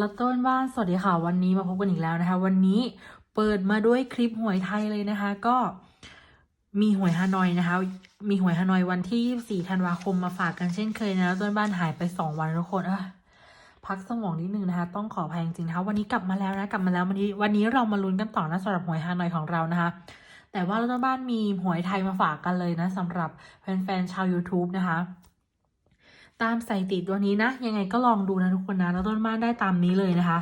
ลัตต้นบ้าน สวัสดีค่ะ วันนี้มาพบกันอีกแล้วนะคะ วันนี้เปิดมาด้วยคลิปหวยไทยเลยนะคะ ก็มีหวยฮานอยนะคะ มีหวยฮานอยวันที่ 24 ธันวาคมมาฝากกันเช่นเคยนะล้วต้นบ้านหายไป 2 วันทุกคนอะพักสมองนิดนึงนะคะ ต้องขออภัยจริงๆนะคะวันนี้กลับมาแล้วนะกลับมาแล้ววันนี้วันนี้เรามาลุ้นกันต่อนะสำหรับหวยฮานอยของเรานะคะ แต่ว่าเราต้นบ้านมีหวยไทยมาฝากกันเลยนะสำหรับแฟนๆชาว YouTube นะคะ ตามสถิติตัวนี้นะ ยังไงก็ลองดูนะทุกคนนะ แล้วต้นบ้านได้ตามนี้เลยนะคะ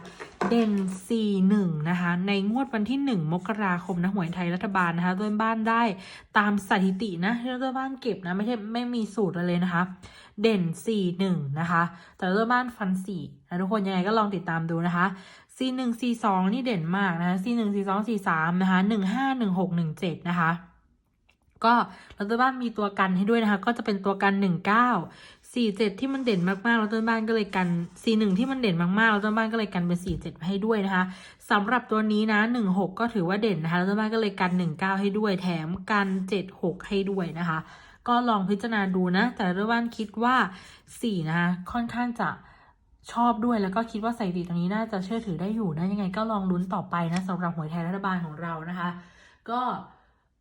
เด่น 4 1 นะคะ ในงวดวันที่ 1 มกราคมนะหวยไทยรัฐบาลนะคะ ต้นบ้านได้ตามสถิตินะที่ต้นบ้านเก็บนะ ไม่ใช่ไม่มีสูตรอะไรเลยนะคะ เด่น 4 1 นะคะ แต่ต้นบ้านฟัน4นะทุกคนยังไงก็ลองติดตามดูนะคะ C 1 C 2 นี่เด่นมากนะคะ C 1 C 2 C 3 นะคะ1 5 1 6 1 7 นะคะก็รัฐบาลมีตัวกันให้ด้วยนะคะ ก็จะเป็นตัวกัน 19 47ที่มันเด่นมากๆรัฐบาลก็เลยกัน41ที่มันเด่นมากๆรัฐบาลก็เลยกันเป็น47ให้ด้วยนะคะสำหรับตัวนี้นะ16ก็ถือว่าเด่นนะคะรัฐบาลก็เลยกัน19ให้ด้วย แถมกัน76ให้ด้วยนะคะ ก็ลองพิจารณาดูนะ แต่รัฐบาลคิดว่า4นะคะค่อนข้างจะชอบด้วยแล้วก็คิดว่าสถิติตรงนี้น่าจะเชื่อถือได้อยู่นะยังไงก็ลองลุ้นต่อไปนะสำหรับหวยไทยรัฐบาลของเรานะคะ ก็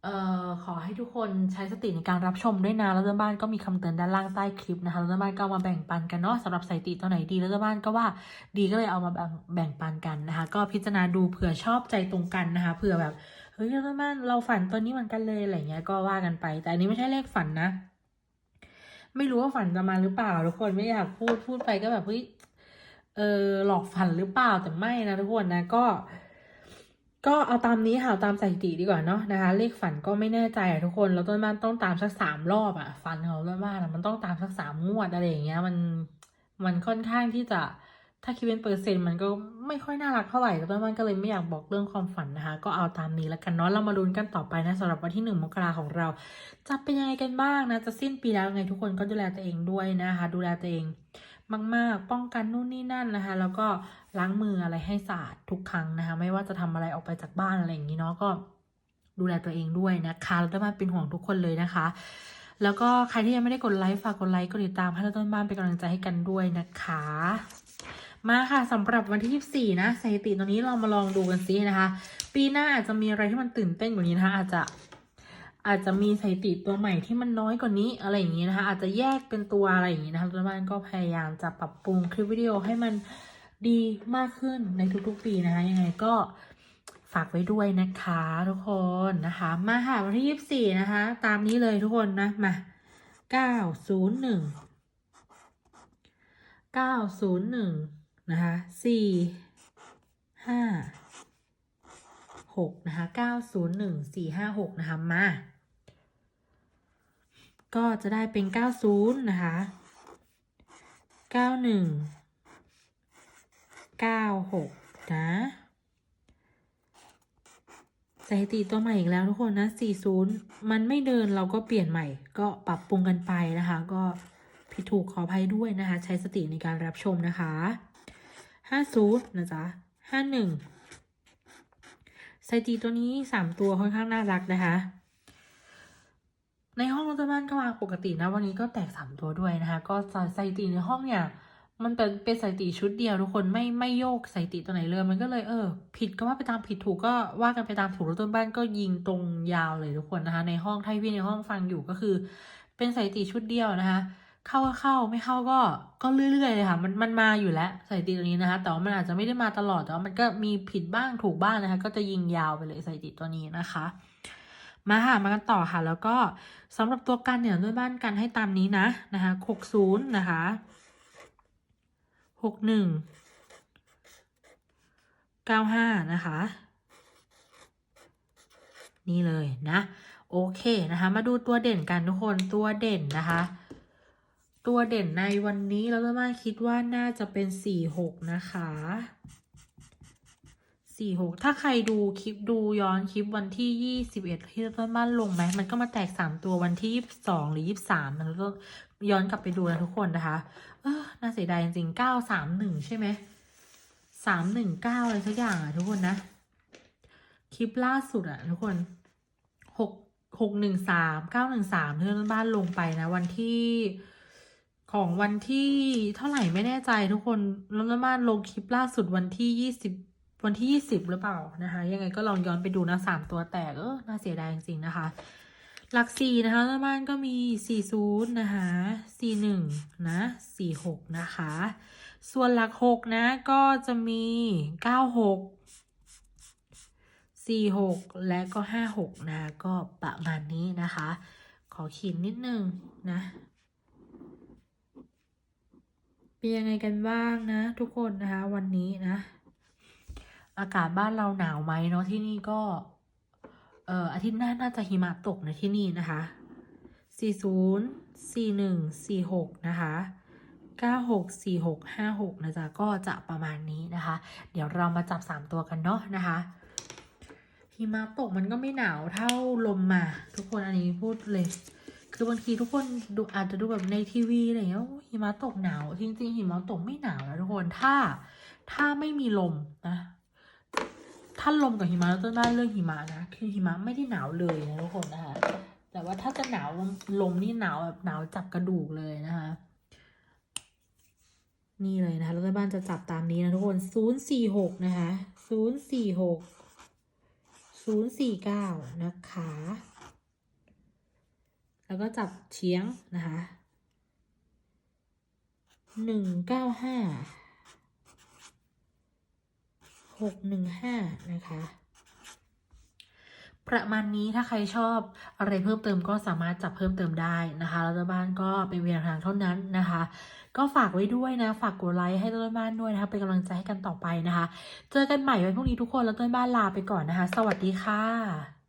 เอ่อขอให้ทุกคนใช้สติในการรับชมด้วยนะ แล้วเจ้าบ้านก็มีคำเตือนด้านล่างใต้คลิปนะคะแล้วเจ้าบ้านก็มาแบ่งปันกันเนาะสำหรับสถิติตัวไหนดีแล้วเจ้าบ้านก็ว่าดีก็เลยเอามาแบ่งแบ่งปันกันนะคะ ก็พิจารณาดูเผื่อชอบใจตรงกันนะคะเผื่อแบบเฮ้ยแล้วเจ้าบ้านเราฝันตัวนี้เหมือนกันเลยอะไรเงี้ยก็ว่ากันไป แต่อันนี้ไม่ใช่เลขฝันนะ ไม่รู้ว่าฝันจะมาหรือเปล่าทุกคนไม่อยากพูดพูดไปก็แบบเฮ้ยเออหลอกฝันหรือเปล่าแต่ไม่นะทุกคนนะก็ ก็เอาตามนี้ค่ะเอาตามสถิติดีกว่าเนาะนะคะ เลขฝันก็ไม่แน่ใจอะทุกคนแล้วต้นบ้านต้องตามสักสามรอบอะฝันของต้นบ้านมันต้องตามสักสามงวดอะไรอย่างเงี้ยมันมันค่อนข้างที่จะถ้าคิดเป็นเปอร์เซ็นต์มันก็ไม่ค่อยน่ารักเท่าไหร่ต้นบ้านก็เลยไม่อยากบอกเรื่องความฝันนะคะ ก็เอาตามนี้แล้วกันเนาะเรามาลุ้นกันต่อไปนะสำหรับวันที่หนึ่งมกราของเราจะเป็นยังไงกันบ้างนะจะสิ้นปีแล้วไงทุกคนก็ดูแลตัวเองด้วยนะคะ ดูแลตัวเอง มาก ๆ ป้องกันนู่นนี่นั่นนะคะ แล้วก็ล้างมืออะไรให้สะอาดทุกครั้งนะคะ ไม่ว่าจะทำอะไรออกไปจากบ้านอะไรอย่างนี้เนาะก็ดูแลตัวเองด้วยนะคะแล้วต้นบ้านเป็นห่วงทุกคนเลยนะคะ แล้วก็ใครที่ยังไม่ได้กดไลค์ฝากกดไลค์กดติดตามให้ต้นบ้านเป็นกำลังใจให้กันด้วยนะคะ มาค่ะสำหรับวันที่ 24 นะสถิติตรงนี้เรามาลองดูกันซินะคะ ปีหน้าอาจจะมีอะไรที่มันตื่นเต้นกว่านี้นะคะอาจจะ อาจจะมีสถิติตัวใหม่ที่มันน้อยกว่านี้อะไรอย่างนี้นะคะอาจจะแยกเป็นตัวอะไรอย่างนี้นะคะรัฐบาลก็พยายามจะปรับปรุงคลิปวิดีโอให้มันดีมากขึ้นในทุกๆ ปีนะคะยังไงก็ฝากไว้ด้วยนะคะทุกคนนะคะมาค่ะวันที่ยี่สิบสี่นะคะ ตามนี้เลยทุกคนนะมาเก้าศูนย์หนึ่งเก้าศูนย์หนึ่งนะคะสี่ห้าหกนะคะเก้าศูนย์หนึ่งสี่ห้าหกนะคะมา ก็จะได้เป็น 90 นะคะ 91 96 นะสถิติตัวใหม่อีกแล้วทุกคนนะ 40 มันไม่เดินเราก็เปลี่ยนใหม่ ก็ปรับปรุงกันไปนะคะ ก็ผิดถูกขออภัยด้วยนะคะ ใช้สติในการรับชมนะคะ 50 นะจ๊ะ 51สถิติตัวนี้ 3 ตัวค่อนข้างน่ารักนะคะ ในห้องรัฐบาลก็วางปกตินะ วันนี้ก็แตกสามตัวด้วยนะคะ ก็สถิติในห้องเนี่ย มันเป็นเป็นสถิติชุดเดียวทุกคนไม่ไม่โยกสถิติตัวไหนเลยมันก็เลยเออ ผิดก็ว่าไปตามผิดถูกก็ว่ากันไปตามถูกแล้วต้นบ้านก็ยิงตรงยาวเลยทุกคนนะคะ ในห้องไทยพี่ในห้องฟังอยู่ก็คือ เป็นสถิติชุดเดียวนะคะเข้าก็เข้าไม่เข้าก็ก็เรื่อยๆเลยค่ะมันมันมาอยู่แล้วสถิติตัวนี้นะคะ แต่ว่ามันอาจจะไม่ได้มาตลอดแต่ว่ามันก็มีผิดบ้างถูกบ้างนะคะ ก็จะยิงยาวไปเลยสถิติตัวนี้นะคะ มาค่ะมากันต่อค่ะ แล้วก็สำหรับตัวกันเนี่ยด้วยบ้านกันให้ตามนี้นะนะคะหกศูนย์นะคะหกหนึ่งเก้าห้านะคะ นี่เลยนะ โอเคนะคะ มาดูตัวเด่นกันทุกคนตัวเด่นนะคะ ตัวเด่นในวันนี้เราจะมานคิดว่าน่าจะเป็นสี่หกนะคะ สี่หกถ้าใครดูคลิปดูย้อนคลิปวันที่ยี่สิบเอ็ดที่ต้นบ้านลงไหมมันก็มาแตกสามตัววันที่ยี่สิบสองหรือยี่สิบสามมันก็ย้อนกลับไปดูนะทุกคนนะคะ เออน่าเสียดายจริงๆเก้าสามหนึ่งใช่ไหมสามหนึ่งเก้าอะไรสักอย่างอะทุกคนนะ คลิปล่าสุดอะทุกคนหกหกหนึ่งสามเก้าหนึ่งสามที่ต้นบ้านลงไปนะวันที่ของวันที่เท่าไหร่ไม่แน่ใจทุกคนแล้วน้ำมันลงคลิปล่าสุดวันที่ยี่สิบ วันที่ยี่สิบหรือเปล่านะคะ ยังไงก็ลองย้อนไปดูนะสามตัวแตกเออน่าเสียดายจริงๆนะคะหลักสี่นะคะน้ำมันก็มีสี่ศูนย์นะคะสี่หนึ่งนะสี่หกนะคะ ส่วนหลักหกนะก็จะมีเก้าหกสี่หกและก็ห้าหกนะก็ประมาณนี้นะคะ ขอขีดนิดนึงนะ เป็นยังไงกันบ้างนะทุกคนนะคะวันนี้นะ อากาศบ้านเราหนาวไหมเนาะที่นี่ก็เอ่ออาทิตย์หน้าน่าจะหิมะตกในที่นี่นะคะ 40 41 46 นะคะ 96 46 56 นะจ๊ะ ก็จะประมาณนี้นะคะ เดี๋ยวเรามาจับ 3 ตัวกันเนาะนะคะหิมะตกมันก็ไม่หนาวเท่าลมมา ทุกคนอันนี้พูดเลย คือบางทีทุกคนดูอาจจะดูแบบในทีวีอะไรเงี้ยโอ้ยหิมะตกหนาว จริงๆหิมะตกไม่หนาวนะทุกคนถ้าถ้าไม่มีลมนะ ถ้าลมกับหิมะเราต้องได้เรื่องหิมะนะ คือหิมะไม่ได้หนาวเลยนะทุกคนนะคะ แต่ว่าถ้าจะหนาวลมนี่หนาวแบบหนาวจับกระดูกเลยนะคะ นี่เลยนะคะรัฐบาลจะจับตามนี้นะทุกคน0 4 6นะคะ0 4 6 0 4 9นย์สี่เก้านะคะ แล้วก็จับเฉียงนะคะหนึ่งเก้าห้า นะคะ ประมาณนี้ถ้าใครชอบอะไรเพิ่มเติมก็สามารถจับเพิ่มเติมได้นะคะรัฐบาลก็เป็นเวียงทางเท่านั้นนะคะ ก็ฝากไว้ด้วยนะ ฝากกดไลค์ให้ต้นบ้านด้วยนะคะ เป็นกำลังใจให้กันต่อไปนะคะ เจอกันใหม่วันพรุ่งนี้ทุกคนแล้วต้นบ้านลาไปก่อนนะคะ สวัสดีค่ะ